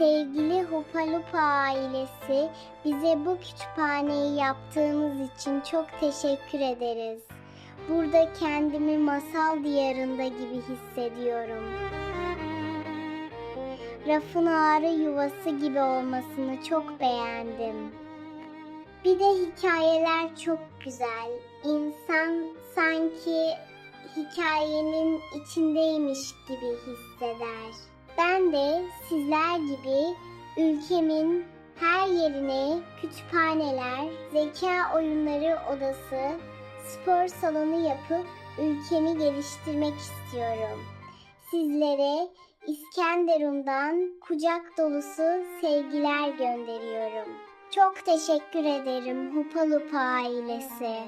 Sevgili Hupalupa ailesi, bize bu kütüphaneyi yaptığınız için çok teşekkür ederiz. Burada kendimi masal diyarında gibi hissediyorum. Rafın ağrı yuvası gibi olmasını çok beğendim. Bir de hikayeler çok güzel. İnsan sanki hikayenin içindeymiş gibi hisseder. Ben de sizler gibi ülkemin her yerine kütüphaneler, zeka oyunları odası, spor salonu yapıp ülkemi geliştirmek istiyorum. Sizlere İskenderun'dan kucak dolusu sevgiler gönderiyorum. Çok teşekkür ederim Hupalupa ailesi.